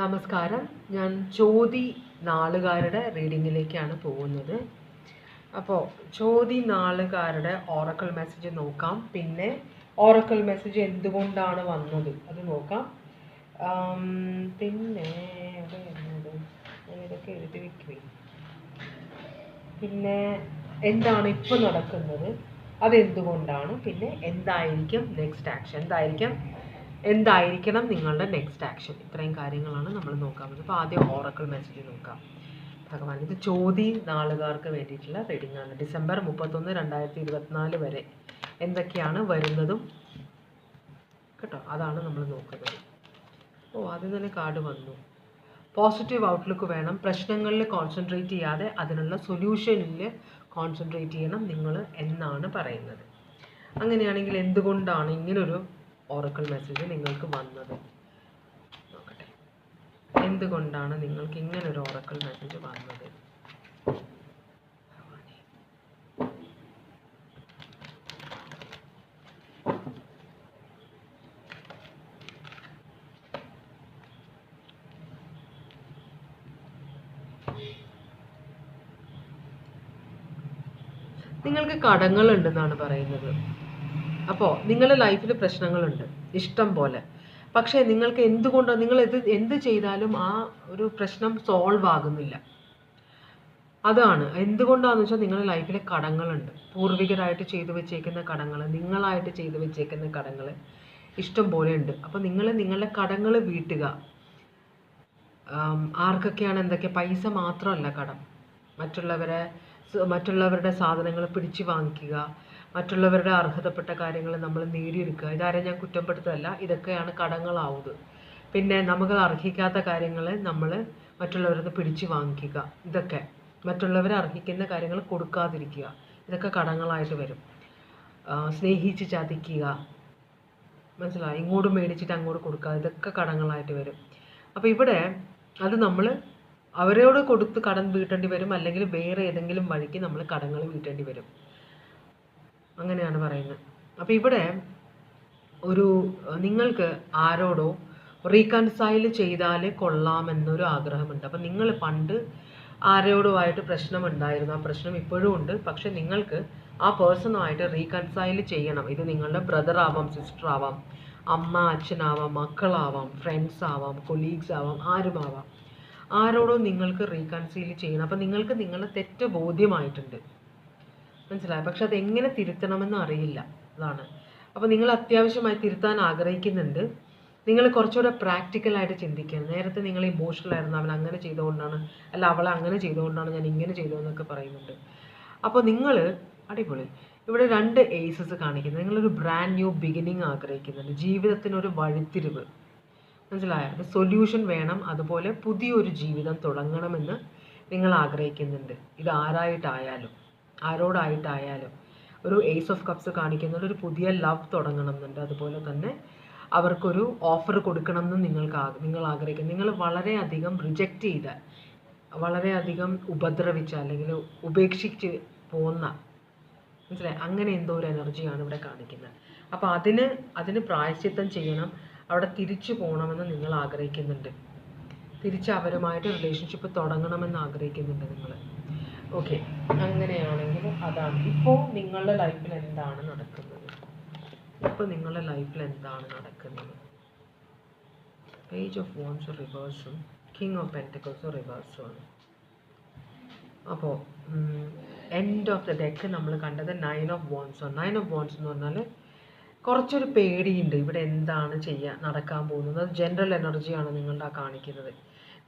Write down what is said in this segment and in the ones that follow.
നമസ്കാരം. ഞാൻ ചോതി നാളുകാരുടെ റീഡിങ്ങിലേക്കാണ് പോകുന്നത്. അപ്പോൾ ചോതി നാളുകാരുടെ ഓറക്കൽ മെസ്സേജ് നോക്കാം. പിന്നെ ഓറക്കൽ മെസ്സേജ് എന്തുകൊണ്ടാണ് വന്നത്? അത് നോക്കാം. പിന്നെ ഇതൊക്കെ എഴുതി വെക്കുകയും പിന്നെ എന്താണ് ഇപ്പോൾ നടക്കുന്നത്? അതെന്തുകൊണ്ടാണ്? പിന്നെ എന്തായിരിക്കും നെക്സ്റ്റ് ആക്ഷൻ എന്തായിരിക്കും? എന്തായിരിക്കണം നിങ്ങളുടെ നെക്സ്റ്റ് ആക്ഷൻ ഇത്രയും കാര്യങ്ങളാണ് നമ്മൾ നോക്കാൻ പോകുന്നത്. അപ്പോൾ ആദ്യം ഓറക്കിൾ മെസ്സേജ് നോക്കാം. ഭഗവാൻ ഇത് ചോതി നാളുകാർക്ക് വേണ്ടിയിട്ടുള്ള റീഡിംഗ് ആണ്. ഡിസംബർ മുപ്പത്തൊന്ന് രണ്ടായിരത്തി ഇരുപത്തിനാല് വരെ എന്തൊക്കെയാണ് വരുന്നതും? കേട്ടോ അതാണ് നമ്മൾ നോക്കുന്നത്. ഓ ആദ്യം തന്നെ കാർഡ് വന്നു. പോസിറ്റീവ് ഔട്ട്ലുക്ക് വേണം. പ്രശ്നങ്ങളിൽ കോൺസെൻട്രേറ്റ് ചെയ്യാതെ അതിനുള്ള സൊല്യൂഷനിൽ കോൺസെൻട്രേറ്റ് ചെയ്യണം നിങ്ങൾ എന്നാണ് പറയുന്നത്. അങ്ങനെയാണെങ്കിൽ എന്തുകൊണ്ടാണ് ഇങ്ങനൊരു ഓറക്കിൾ മെസ്സേജ് നിങ്ങൾക്ക് വന്നത്. നോക്കട്ടെ. എന്തുകൊണ്ടാണ് നിങ്ങൾക്ക് ഇങ്ങനെ ഒരു ഓറക്കിൾ മെസ്സേജ് വന്നത്? നിങ്ങൾക്ക് കടങ്ങളുണ്ടെന്നാണ് പറയുന്നത്. അപ്പോൾ നിങ്ങളുടെ ലൈഫിൽ പ്രശ്നങ്ങളുണ്ട് ഇഷ്ടം പോലെ. പക്ഷേ നിങ്ങൾക്ക് എന്തുകൊണ്ടോ നിങ്ങൾ ഇത് എന്ത് ചെയ്താലും ആ ഒരു പ്രശ്നം സോൾവ് ആകുന്നില്ല. അതാണ്. എന്തുകൊണ്ടാണെന്ന് വെച്ചാൽ നിങ്ങളുടെ ലൈഫിൽ കടങ്ങളുണ്ട്. പൂർവികരായിട്ട് ചെയ്തു വെച്ചേക്കുന്ന കടങ്ങൾ നിങ്ങളായിട്ട് ചെയ്തു വെച്ചേക്കുന്ന കടങ്ങൾ ഇഷ്ടം പോലെ ഉണ്ട്. അപ്പോൾ നിങ്ങൾ നിങ്ങളുടെ കടങ്ങൾ വീട്ടുക. ആർക്കൊക്കെയാണ് എന്തൊക്കെ? പൈസ മാത്രമല്ല കടം. മറ്റുള്ളവരെ മറ്റുള്ളവരുടെ സാധനങ്ങൾ പിടിച്ചു വാങ്ങിക്കുക. മറ്റുള്ളവരുടെ അർഹതപ്പെട്ട കാര്യങ്ങൾ നമ്മൾ നേടിയെടുക്കുക. ഇതാരെ ഞാൻ കുറ്റപ്പെടുത്തല്ല ഇതൊക്കെയാണ് കടങ്ങളാവുന്നത്. പിന്നെ നമുക്ക് അർഹിക്കാത്ത കാര്യങ്ങൾ നമ്മൾ മറ്റുള്ളവരിൽ നിന്ന് പിടിച്ചു വാങ്ങിക്കുക. ഇതൊക്കെ മറ്റുള്ളവർ അർഹിക്കുന്ന കാര്യങ്ങൾ കൊടുക്കാതിരിക്കുക. ഇതൊക്കെ കടങ്ങളായിട്ട് വരും. സ്നേഹിച്ച് ചതിക്കുക. മനസ്സിലായി? ഇങ്ങോട്ട് മേടിച്ചിട്ട് അങ്ങോട്ട് കൊടുക്കുക. ഇതൊക്കെ കടങ്ങളായിട്ട് വരും. അപ്പോൾ ഇവിടെ അത് നമ്മൾ അവരോട് കൊടുത്ത് കടം വീട്ടേണ്ടി വരും. അല്ലെങ്കിൽ വേറെ ഏതെങ്കിലും വഴിക്ക് നമ്മൾ കടങ്ങൾ വീട്ടേണ്ടി വരും. അങ്ങനെയാണ് പറയുന്നത്. അപ്പോൾ ഇവിടെ ഒരു നിങ്ങൾക്ക് ആരോടോ റീകൺസൈൽ ചെയ്താൽ കൊള്ളാമെന്നൊരു ആഗ്രഹമുണ്ട്. അപ്പം നിങ്ങൾ പണ്ട് ആരോടുമായിട്ട് പ്രശ്നമുണ്ടായിരുന്നു. ആ പ്രശ്നം ഇപ്പോഴും ഉണ്ട്. പക്ഷെ നിങ്ങൾക്ക് ആ പേഴ്സണുമായിട്ട് റീകൺസൈൽ ചെയ്യണം. ഇത് നിങ്ങളുടെ ബ്രദർ ആവാം സിസ്റ്റർ ആവാം അമ്മ അച്ഛനാവാം മക്കളാവാം ഫ്രണ്ട്സ് ആവാം കൊലീഗ്സ് ആവാം ആരുമാവാം. ആരോടോ നിങ്ങൾക്ക് റീകൺസൈൽ ചെയ്യണം. അപ്പം നിങ്ങൾക്ക് നിങ്ങളുടെ തെറ്റ് ബോധ്യമായിട്ടുണ്ട്. മനസ്സിലായോ? പക്ഷെ അത് എങ്ങനെ തിരുത്തണമെന്ന് അറിയില്ല. അതാണ്. അപ്പോൾ നിങ്ങൾ അത്യാവശ്യമായി തിരുത്താൻ ആഗ്രഹിക്കുന്നുണ്ട്. നിങ്ങൾ കുറച്ചുകൂടെ പ്രാക്ടിക്കലായിട്ട് ചിന്തിക്കുക നേരത്തെ നിങ്ങൾ ഇമോഷണൽ ആയിരുന്നു. അവൻ അങ്ങനെ ചെയ്തുകൊണ്ടാണ് അല്ല അവളെ അങ്ങനെ ചെയ്തുകൊണ്ടാണ് ഞാൻ ഇങ്ങനെ ചെയ്തതെന്നൊക്കെ പറയുന്നുണ്ട്. അപ്പോൾ നിങ്ങൾ അടിപൊളി. ഇവിടെ രണ്ട് ഏസസ് കാണിക്കുന്നത് നിങ്ങളൊരു ബ്രാൻഡ് ന്യൂ ബിഗിനിങ് ആഗ്രഹിക്കുന്നുണ്ട്. ജീവിതത്തിനൊരു വഴിത്തിരിവ്. മനസ്സിലായോ? സൊല്യൂഷൻ വേണം. അതുപോലെ പുതിയൊരു ജീവിതം തുടങ്ങണമെന്ന് നിങ്ങൾ ആഗ്രഹിക്കുന്നുണ്ട്. ഇത് ആരായിട്ടായാലും. ആരോടായിട്ടായാലും ഒരു എയ്സ് ഓഫ് കപ്സ് കാണിക്കുന്നത് ഒരു പുതിയ ലവ് തുടങ്ങണം എന്നുണ്ട് അതുപോലെ തന്നെ അവർക്കൊരു ഓഫർ കൊടുക്കണം എന്ന് നിങ്ങൾക്ക് നിങ്ങൾ ആഗ്രഹിക്കുന്നു. നിങ്ങൾ വളരെയധികം റിജക്റ്റ് ചെയ്ത വളരെയധികം ഉപദ്രവിച്ച അല്ലെങ്കിൽ ഉപേക്ഷിച്ച് പോന്ന മനസ്സിലായി? അങ്ങനെ എന്തോ ഒരു എനർജിയാണ് ഇവിടെ കാണിക്കുന്നത്. അപ്പോൾ അതിന് അതിന് പ്രായശ്ചിത്തം ചെയ്യണം. അവിടെ തിരിച്ചു പോകണമെന്ന് നിങ്ങൾ ആഗ്രഹിക്കുന്നുണ്ട്. തിരിച്ച് അവരുമായിട്ട് റിലേഷൻഷിപ്പ് തുടങ്ങണമെന്ന് ആഗ്രഹിക്കുന്നുണ്ട് നിങ്ങൾ. ഓക്കെ അങ്ങനെയാണെങ്കിൽ അതാണ്. ഇപ്പോൾ നിങ്ങളുടെ ലൈഫിൽ എന്താണ് നടക്കുന്നത്? ഇപ്പോൾ നിങ്ങളുടെ ലൈഫിൽ എന്താണ് നടക്കുന്നത്? പേജ് ഓഫ് വോൺസ് റിവേഴ്സും കിങ് ഓഫ് പെന്റക്കോസും റിവേഴ്സും ആണ്. അപ്പോൾ എൻഡ് ഓഫ് ദ ഡെക്ക് നമ്മൾ കണ്ടത് nine of wands nine of wands എന്ന് പറഞ്ഞാൽ കുറച്ചൊരു പേടിയുണ്ട്. ഇവിടെ എന്താണ് ചെയ്യുക നടക്കാൻ പോകുന്നത്? ജനറൽ എനർജിയാണ് നിങ്ങളുടെ ആ കാണിക്കുന്നത്.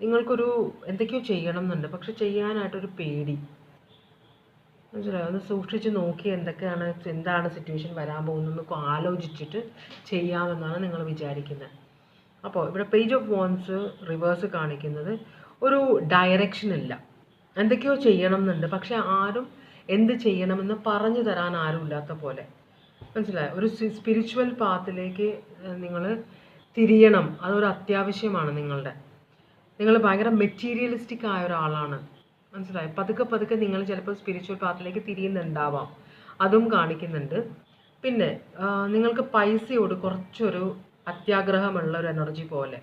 നിങ്ങൾക്കൊരു എന്തൊക്കെയോ ചെയ്യണം എന്നുണ്ട്. പക്ഷെ ചെയ്യാനായിട്ടൊരു പേടി. മനസ്സിലായോ? ഒന്ന് സൂക്ഷിച്ച് നോക്കി എന്തൊക്കെയാണ് എന്താണ് സിറ്റുവേഷൻ വരാൻ പോകുന്നതെന്നൊക്കെ ആലോചിച്ചിട്ട് ചെയ്യാമെന്നാണ് നിങ്ങൾ വിചാരിക്കുന്നത് അപ്പോൾ ഇവിടെ പേജ് ഓഫ് വോൺസ് റിവേഴ്സ് കാണിക്കുന്നത് ഒരു ഡയറക്ഷൻ ഇല്ല. എന്തൊക്കെയോ ചെയ്യണം എന്നുണ്ട്. പക്ഷെ ആരും എന്ത് ചെയ്യണമെന്ന് പറഞ്ഞു തരാൻ ആരും ഇല്ലാത്ത പോലെ. മനസ്സിലായോ? ഒരു സ്പിരിച്വൽ പാത്തിലേക്ക് നിങ്ങൾ തിരിയണം. അതൊരു അത്യാവശ്യമാണ് നിങ്ങളുടെ. നിങ്ങൾ ഭയങ്കര മെറ്റീരിയലിസ്റ്റിക് ആയ ഒരാളാണ്. മനസ്സിലായോ? പതുക്കെ പതുക്കെ നിങ്ങൾ ചിലപ്പോൾ സ്പിരിച്വൽ പാത്തിലേക്ക് തിരിയുന്നുണ്ടാവാം. അതും കാണിക്കുന്നുണ്ട്. പിന്നെ നിങ്ങൾക്ക് പൈസയോട് കുറച്ചൊരു അത്യാഗ്രഹമുള്ള ഒരു എനർജി പോലെ.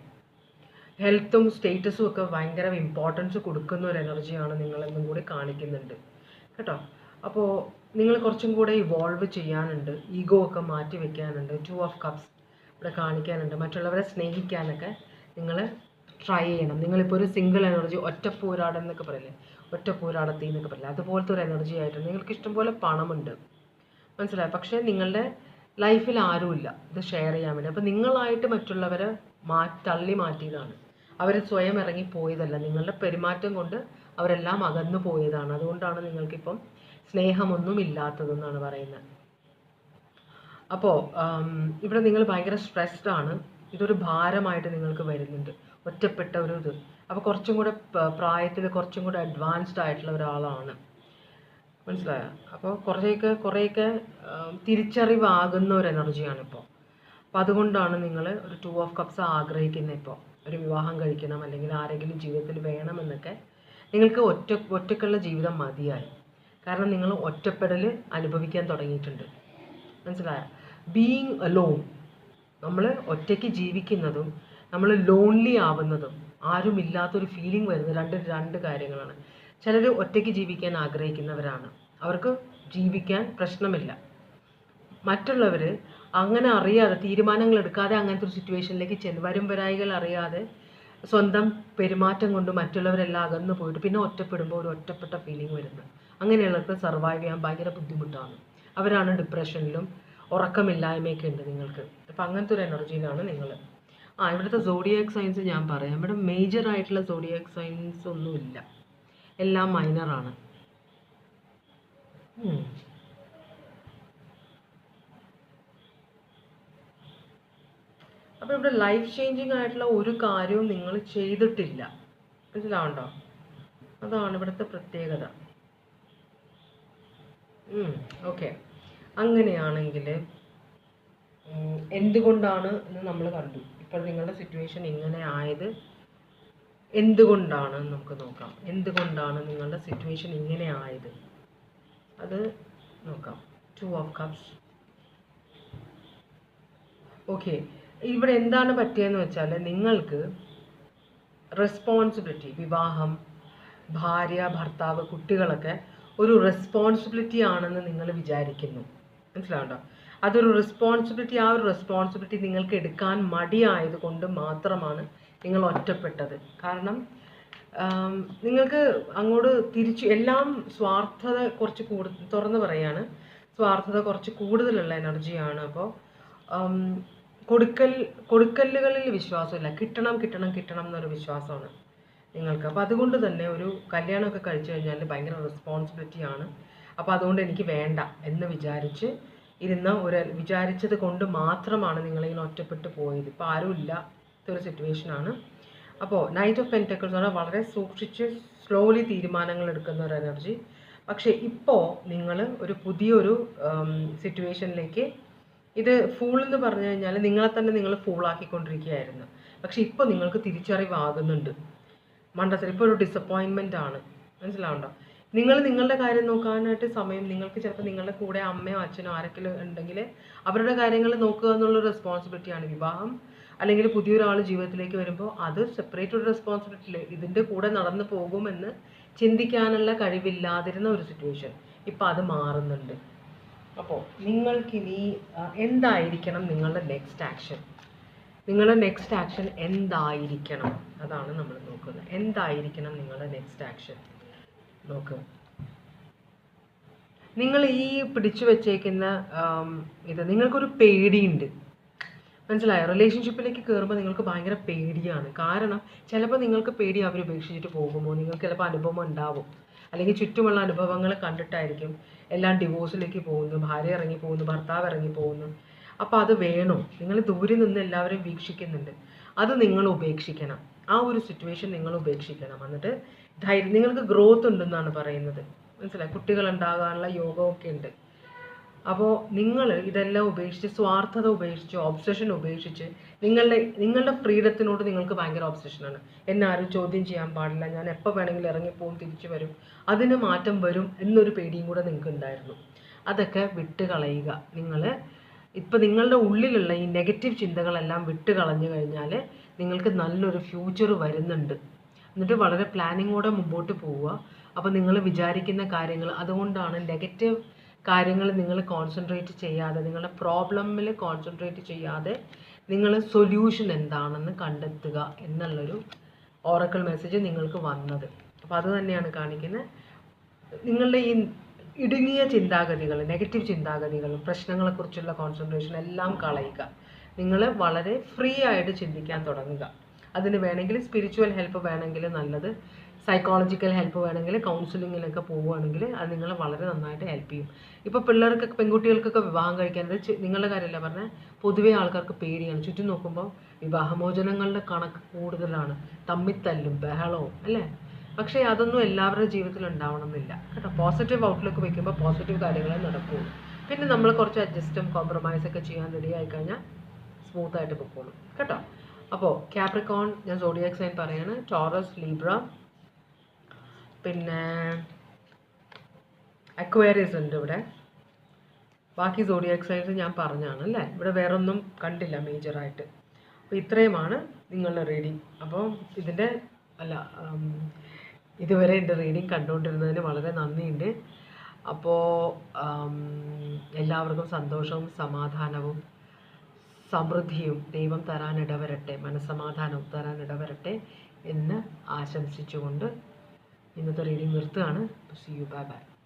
ഹെൽത്തും സ്റ്റേറ്റസും ഒക്കെ ഭയങ്കര ഇമ്പോർട്ടൻസ് കൊടുക്കുന്ന ഒരു എനർജിയാണ് നിങ്ങളെന്നും കൂടി കാണിക്കുന്നുണ്ട്. കേട്ടോ? അപ്പോൾ നിങ്ങൾ കുറച്ചും കൂടെ ഇവോൾവ് ചെയ്യാനുണ്ട്. ഈഗോ ഒക്കെ മാറ്റി വെക്കാനുണ്ട്. ടു ഓഫ് കപ്സ് ഇവിടെ കാണിക്കാനുണ്ട്. മറ്റുള്ളവരെ സ്നേഹിക്കാനൊക്കെ നിങ്ങൾ ട്രൈ ചെയ്യണം. നിങ്ങളിപ്പോൾ ഒരു സിംഗിൾ എനർജി ഒറ്റ പോരാടം എന്നൊക്കെ പറയില്ലേ? ഒറ്റ പോരാടത്തി എന്നൊക്കെ പറയില്ലേ? അതുപോലത്തെ ഒരു എനർജി ആയിട്ട് നിങ്ങൾക്ക് ഇഷ്ടംപോലെ പണമുണ്ട്. മനസ്സിലായോ? പക്ഷേ നിങ്ങളുടെ ലൈഫിൽ ആരുമില്ല ഇത് ഷെയർ ചെയ്യാൻ വേണ്ടി. അപ്പോൾ നിങ്ങളായിട്ട് മറ്റുള്ളവരെ മാ തള്ളി മാറ്റിയതാണ്. അവർ സ്വയം ഇറങ്ങി പോയതല്ല. നിങ്ങളുടെ പെരുമാറ്റം കൊണ്ട് അവരെല്ലാം അകന്നു പോയതാണ്. അതുകൊണ്ടാണ് നിങ്ങൾക്കിപ്പം സ്നേഹമൊന്നും ഇല്ലാത്തതെന്നാണ് പറയുന്നത്. അപ്പോൾ ഇവിടെ നിങ്ങൾ ഭയങ്കര സ്ട്രെസ്ഡ് ആണ്. ഇതൊരു ഭാരമായിട്ട് നിങ്ങൾക്ക് വരുന്നുണ്ട്. ഒറ്റപ്പെട്ട ഒരു ഇത്. അപ്പോൾ കുറച്ചും കൂടെ പ്രായത്തിൽ കുറച്ചും കൂടെ അഡ്വാൻസ്ഡ് ആയിട്ടുള്ള ഒരാളാണ്. മനസ്സിലായോ? അപ്പോൾ കുറേയൊക്കെ കുറേയൊക്കെ തിരിച്ചറിവാകുന്ന ഒരു എനർജിയാണ് ഇപ്പോൾ അപ്പോൾ അതുകൊണ്ടാണ് നിങ്ങൾ ഒരു ടു ഓഫ് കപ്സ് ആഗ്രഹിക്കുന്നത് ഇപ്പോൾ ഒരു വിവാഹം കഴിക്കണം അല്ലെങ്കിൽ ആരെങ്കിലും ജീവിതത്തിൽ വേണമെന്നൊക്കെ നിങ്ങൾക്ക് ഒറ്റ ഒറ്റക്കുള്ള ജീവിതം മതിയായി. കാരണം നിങ്ങൾ ഒറ്റപ്പെടൽ അനുഭവിക്കാൻ തുടങ്ങിയിട്ടുണ്ട്. മനസ്സിലായ? ബീയിങ് അലോൺ നമ്മൾ ഒറ്റയ്ക്ക് ജീവിക്കുന്നതും നമ്മൾ ലോൺലി ആവുന്നതും ആരുമില്ലാത്തൊരു ഫീലിംഗ് വരുന്നത് രണ്ട് രണ്ട് കാര്യങ്ങളാണ്. ചിലർ ഒറ്റയ്ക്ക് ജീവിക്കാൻ ആഗ്രഹിക്കുന്നവരാണ്. അവർക്ക് ജീവിക്കാൻ പ്രശ്നമില്ല. മറ്റുള്ളവർ അങ്ങനെ അറിയാതെ തീരുമാനങ്ങൾ എടുക്കാതെ അങ്ങനത്തെ ഒരു സിറ്റുവേഷനിലേക്ക് ചെന്ന് വരും വരായികൾ അറിയാതെ സ്വന്തം പെരുമാറ്റം കൊണ്ട് മറ്റുള്ളവരെല്ലാം അകന്നു പോയിട്ട് പിന്നെ ഒറ്റപ്പെടുമ്പോൾ ഒരു ഒറ്റപ്പെട്ട ഫീലിംഗ് വരുന്നത്. അങ്ങനെയുള്ളവർക്ക് സർവൈവ് ചെയ്യാൻ ഭയങ്കര ബുദ്ധിമുട്ടാണ്. അവരാണ് ഡിപ്രഷനിലും ഉറക്കമില്ലായ്മയൊക്കെ ഉണ്ട് നിങ്ങൾക്ക്. അപ്പം അങ്ങനത്തെ ഒരു എനർജിയിലാണ് നിങ്ങൾ ആ ഇവിടുത്തെ സോഡിയാക് സയൻസ് ഞാൻ പറയാം. ഇവിടെ മേജർ ആയിട്ടുള്ള സോഡിയാക് സയൻസ് ഒന്നുമില്ല. എല്ലാം മൈനറാണ് അപ്പോൾ ഇവിടെ ലൈഫ് ചേഞ്ചിങ് ആയിട്ടുള്ള ഒരു കാര്യവും നിങ്ങൾ ചെയ്തിട്ടില്ല. മനസ്സിലാവണ്ടോ? അതാണ് ഇവിടുത്തെ പ്രത്യേകത. ഓക്കെ അങ്ങനെയാണെങ്കിൽ എന്തുകൊണ്ടാണ് എന്ന് നമ്മൾ കണ്ടു. ഇപ്പോൾ നിങ്ങളുടെ സിറ്റുവേഷൻ ഇങ്ങനെ ആയത് എന്തുകൊണ്ടാണ് നമുക്ക് നോക്കാം. എന്തുകൊണ്ടാണ് നിങ്ങളുടെ സിറ്റുവേഷൻ ഇങ്ങനെ ആയത്? അത് നോക്കാം. ടു ഓഫ് കപ്സ് ഓക്കെ ഇവിടെ എന്താണ് പറ്റിയതെന്ന് വെച്ചാൽ നിങ്ങൾക്ക് റെസ്പോൺസിബിലിറ്റി വിവാഹം ഭാര്യ ഭർത്താവ് കുട്ടികളൊക്കെ ഒരു റെസ്പോൺസിബിലിറ്റി ആണെന്ന് നിങ്ങൾ വിചാരിക്കുന്നു. മനസ്സിലാവുണ്ടോ? അതൊരു റെസ്പോൺസിബിലിറ്റി ആ ഒരു റെസ്പോൺസിബിലിറ്റി നിങ്ങൾക്ക് എടുക്കാൻ മടിയായത് കൊണ്ട് മാത്രമാണ് നിങ്ങൾ ഒറ്റപ്പെട്ടത്. കാരണം നിങ്ങൾക്ക് അങ്ങോട്ട് തിരിച്ചു എല്ലാം സ്വാർത്ഥത കുറച്ച് കൂടു തുറന്ന് പറയാണ്. സ്വാർത്ഥത കുറച്ച് കൂടുതലുള്ള എനർജിയാണ് അപ്പോൾ കൊടുക്കൽ കൊടുക്കല്ലുകളിൽ വിശ്വാസമില്ല. കിട്ടണം കിട്ടണം കിട്ടണം എന്നൊരു വിശ്വാസമാണ് നിങ്ങൾക്ക്. അപ്പോൾ അതുകൊണ്ട് തന്നെ ഒരു കല്യാണമൊക്കെ കഴിച്ചു കഴിഞ്ഞാൽ ഭയങ്കര റെസ്പോൺസിബിലിറ്റി ആണ്. അപ്പോൾ അതുകൊണ്ട് എനിക്ക് വേണ്ട എന്ന് വിചാരിച്ച് ഇരുന്ന ഒരു വിചാരിച്ചത് കൊണ്ട് മാത്രമാണ് നിങ്ങളിങ്ങനെ ഒറ്റപ്പെട്ടു പോയത്. ഇപ്പോൾ ആരുമില്ല ഒരു സിറ്റുവേഷനാണ് അപ്പോൾ നൈറ്റ് ഓഫ് പെന്റക്കിൾസ് എന്ന് പറഞ്ഞാൽ വളരെ സൂക്ഷിച്ച് സ്ലോലി തീരുമാനങ്ങൾ എടുക്കുന്ന ഒരു എനർജി പക്ഷേ ഇപ്പോൾ നിങ്ങൾ ഒരു പുതിയൊരു സിറ്റുവേഷനിലേക്ക് ഇത് ഫൂൾ എന്ന് പറഞ്ഞു കഴിഞ്ഞാൽ നിങ്ങളെ തന്നെ നിങ്ങൾ ഫൂളാക്കിക്കൊണ്ടിരിക്കുകയായിരുന്നു പക്ഷേ ഇപ്പോൾ നിങ്ങൾക്ക് തിരിച്ചറിവാകുന്നുണ്ട്. മണ്ടത്തരം. ഇപ്പോൾ ഒരു ഡിസപ്പോയിൻമെന്റ് ആണ്. മനസ്സിലാവുണ്ടോ നിങ്ങൾ നിങ്ങളുടെ കാര്യം നോക്കാനായിട്ട് സമയം നിങ്ങൾക്ക് ചിലപ്പോൾ നിങ്ങളുടെ കൂടെ അമ്മയോ അച്ഛനോ ആരെങ്കിലും ഉണ്ടെങ്കിൽ അവരുടെ കാര്യങ്ങൾ നോക്കുക എന്നുള്ള റെസ്പോൺസിബിലിറ്റിയാണ് വിവാഹം. അല്ലെങ്കിൽ പുതിയൊരാൾ ജീവിതത്തിലേക്ക് വരുമ്പോൾ അത് സെപ്പറേറ്റ് ഒരു റെസ്പോൺസിബിലിറ്റി ഇതിന്റെ കൂടെ നടന്നു പോകുമെന്ന് ചിന്തിക്കാനുള്ള കഴിവില്ലാതിരുന്ന ഒരു സിറ്റുവേഷൻ ഇപ്പം അത് മാറുന്നുണ്ട്. അപ്പോൾ നിങ്ങൾക്കിനി എന്തായിരിക്കണം നിങ്ങളുടെ നെക്സ്റ്റ് ആക്ഷൻ നിങ്ങളുടെ നെക്സ്റ്റ് ആക്ഷൻ എന്തായിരിക്കണം? അതാണ് നമ്മൾ നോക്കുന്നത്. എന്തായിരിക്കണം നിങ്ങളുടെ നെക്സ്റ്റ് ആക്ഷൻ നോക്കുക നിങ്ങൾ ഈ പിടിച്ചു വെച്ചേക്കുന്ന ഇത് നിങ്ങൾക്കൊരു പേടിയുണ്ട്. മനസ്സിലായോ? റിലേഷൻഷിപ്പിലേക്ക് കയറുമ്പോൾ നിങ്ങൾക്ക് ഭയങ്കര പേടിയാണ്. കാരണം ചിലപ്പോൾ നിങ്ങൾക്ക് പേടി അവർ ഉപേക്ഷിച്ചിട്ട് പോകുമോ? നിങ്ങൾക്ക് ചിലപ്പോൾ അനുഭവം ഉണ്ടാവും. അല്ലെങ്കിൽ ചുറ്റുമുള്ള അനുഭവങ്ങൾ കണ്ടിട്ടായിരിക്കും എല്ലാം ഡിവോഴ്സിലേക്ക് പോകുന്നു ഭാര്യ ഇറങ്ങി പോകുന്നു ഭർത്താവ് ഇറങ്ങി പോകുന്നു. അപ്പോൾ അത് വേണോ. നിങ്ങൾ ദൂരെ നിന്ന് എല്ലാവരും വീക്ഷിക്കുന്നുണ്ട്. അത് നിങ്ങൾ ഉപേക്ഷിക്കണം. ആ ഒരു സിറ്റുവേഷൻ നിങ്ങൾ ഉപേക്ഷിക്കണം. എന്നിട്ട് ധൈര്യം നിങ്ങൾക്ക് ഗ്രോത്ത് ഉണ്ടെന്നാണ് പറയുന്നത്. മനസ്സിലായി? കുട്ടികൾ ഉണ്ടാകാനുള്ള യോഗമൊക്കെ ഉണ്ട്. അപ്പോൾ നിങ്ങൾ ഇതെല്ലാം ഉപേക്ഷിച്ച് സ്വാർത്ഥത ഉപേക്ഷിച്ച് ഒബ്സഷൻ ഉപേക്ഷിച്ച് നിങ്ങളുടെ നിങ്ങളുടെ ഫ്രീഡത്തിനോട് നിങ്ങൾക്ക് ഭയങ്കര ഒബ്സഷനാണ് എന്നെ ആരും ചോദ്യം ചെയ്യാൻ പാടില്ല. ഞാൻ എപ്പോൾ വേണമെങ്കിലും ഇറങ്ങിപ്പോവും തിരിച്ചു വരും. അതിന് മാറ്റം വരും എന്നൊരു പേടിയും കൂടെ നിങ്ങൾക്ക് ഉണ്ടായിരുന്നു. അതൊക്കെ വിട്ട് കളയുക. നിങ്ങൾ ഇപ്പം നിങ്ങളുടെ ഉള്ളിലുള്ള ഈ നെഗറ്റീവ് ചിന്തകളെല്ലാം വിട്ട് കളഞ്ഞു കഴിഞ്ഞാൽ നിങ്ങൾക്ക് നല്ലൊരു ഫ്യൂച്ചർ വരുന്നുണ്ട്. എന്നിട്ട് വളരെ പ്ലാനിങ്ങോടെ മുമ്പോട്ട് പോവുക. അപ്പോൾ നിങ്ങൾ വിചാരിക്കുന്ന കാര്യങ്ങൾ അതുകൊണ്ടാണ് നെഗറ്റീവ് കാര്യങ്ങൾ നിങ്ങൾ കോൺസെൻട്രേറ്റ് ചെയ്യാതെ നിങ്ങളുടെ പ്രോബ്ലമിൽ കോൺസെൻട്രേറ്റ് ചെയ്യാതെ നിങ്ങൾ സൊല്യൂഷൻ എന്താണെന്ന് കണ്ടെത്തുക എന്നുള്ളൊരു ഓറക്കൽ മെസ്സേജ് നിങ്ങൾക്ക് വന്നത്. അപ്പോൾ അത് തന്നെയാണ് കാണിക്കുന്നത് നിങ്ങളുടെ ഈ ഇടുങ്ങിയ ചിന്താഗതികൾ നെഗറ്റീവ് ചിന്താഗതികളും പ്രശ്നങ്ങളെക്കുറിച്ചുള്ള കോൺസെൻട്രേഷൻ എല്ലാം കളയുക. നിങ്ങൾ വളരെ ഫ്രീ ആയിട്ട് ചിന്തിക്കാൻ തുടങ്ങുക. അതിന് വേണമെങ്കിൽ സ്പിരിച്വൽ ഹെൽപ്പ് വേണമെങ്കിൽ നല്ലത് സൈക്കോളജിക്കൽ ഹെൽപ്പ് വേണമെങ്കിൽ കൗൺസിലിങ്ങിലൊക്കെ പോവുകയാണെങ്കിൽ അത് നിങ്ങളെ വളരെ നന്നായിട്ട് ഹെൽപ്പ് ചെയ്യും. ഇപ്പോൾ പിള്ളേർക്കൊക്കെ പെൺകുട്ടികൾക്കൊക്കെ വിവാഹം കഴിക്കാനത് നിങ്ങളുടെ കാര്യമല്ല പറഞ്ഞാൽ പൊതുവേ ആൾക്കാർക്ക് പേടിയാണ്. ചുറ്റും നോക്കുമ്പോൾ വിവാഹമോചനങ്ങളുടെ കണക്ക് കൂടുതലാണ്. തമ്മിത്തല്ലും ബഹളവും അല്ലേ? പക്ഷേ അതൊന്നും എല്ലാവരുടെ ജീവിതത്തിൽ ഉണ്ടാവണമെന്നില്ല. കേട്ടോ പോസിറ്റീവ് ഔട്ട്ലുക്ക് വെക്കുമ്പോൾ പോസിറ്റീവ് കാര്യങ്ങളെ നടക്കുകയുള്ളൂ പിന്നെ നമ്മൾ കുറച്ച് അഡ്ജസ്റ്റും കോംപ്രമൈസൊക്കെ ചെയ്യാൻ റെഡി ആയിക്കഴിഞ്ഞാൽ സ്മൂത്തായിട്ട് പൊക്കോളും. കേട്ടോ? അപ്പോൾ ക്യാപ്രിക്കോൺ ഞാൻ സോഡിയാക് സൈൻ പറയാണ്. ടോറസ് ലീബ്ര പിന്നെ അക്വേറിയസ് ഉണ്ട് ഇവിടെ. ബാക്കി സോഡിയാക് സൈൻസ് ഞാൻ പറഞ്ഞാണ് അല്ലേ? ഇവിടെ വേറൊന്നും കണ്ടില്ല മേജറായിട്ട് അപ്പോൾ ഇത്രയുമാണ് നിങ്ങളുടെ റീഡിങ് അപ്പോൾ ഇതിന്റെ അല്ല ഇതുവരെ എന്റെ റീഡിങ് കണ്ടുകൊണ്ടിരുന്നതിന് വളരെ നന്ദിയുണ്ട്. അപ്പോൾ എല്ലാവർക്കും സന്തോഷവും സമാധാനവും സമൃദ്ധിയും ദൈവം തരാനിടവരട്ടെ മനസ്സമാധാനവും തരാനിടവരട്ടെ എന്ന് ആശംസിച്ചുകൊണ്ട് ഇന്നത്തെ റീഡിങ് നിർത്തുകയാണ്. C U bye bye